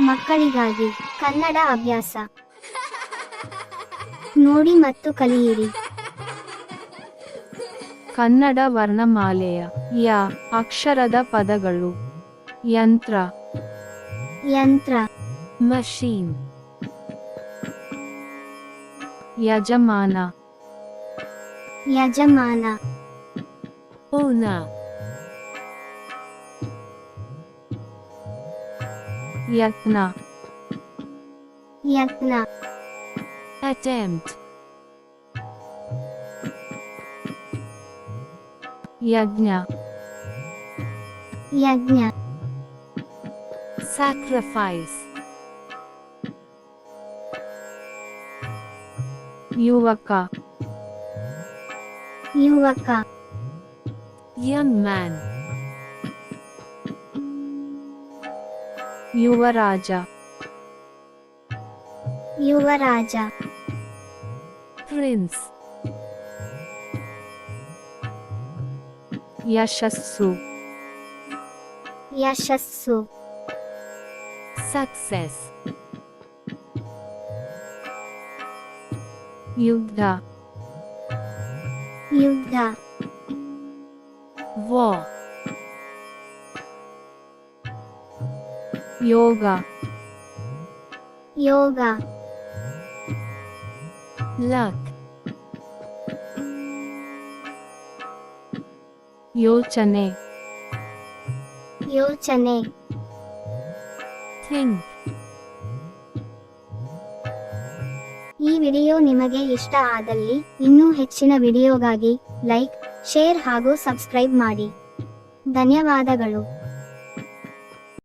ಮಕ್ಕಳಿಗಾಗಿ ಕನ್ನಡ ಅಭ್ಯಾಸ. ನೋಡಿ ಮತ್ತು ಕಲಿಯಿರಿ. ಕನ್ನಡ ವರ್ಣಮಾಲೆಯ ಯ ಅಕ್ಷರದ ಪದಗಳು. ಯಂತ್ರ. ಯಂತ್ರ. ಮಷೀನ್. ಯಜಮಾನ. ಯಜಮಾನ. Poona Yatna. Yatna. Attempt. Yajna. Yajna. Sacrifice. Yuvaka. Yuvaka. Young man. ಯುವರಾಜ ಯುವರಾಜ ಪ್ರಿನ್ಸ್ ಯಶಸ್ಸು ಯಶಸ್ಸು ಸಕ್ಸೆಸ್ ಯುದ್ಧ ಯುದ್ಧ war ಯೋಗ. ಯೋಗ. luck ಯೋಚನೆ. ಯೋಚನೆ. think ಈ ವಿಡಿಯೋ ನಿಮಗೆ ಇಷ್ಟ ಆದಲ್ಲಿ ಇನ್ನೂ ಹೆಚ್ಚಿನ ವಿಡಿಯೋಗಾಗಿ ಲೈಕ್ ಶೇರ್ ಹಾಗೂ ಸಬ್ಸ್ಕ್ರೈಬ್ ಮಾಡಿ. ಧನ್ಯವಾದಗಳು.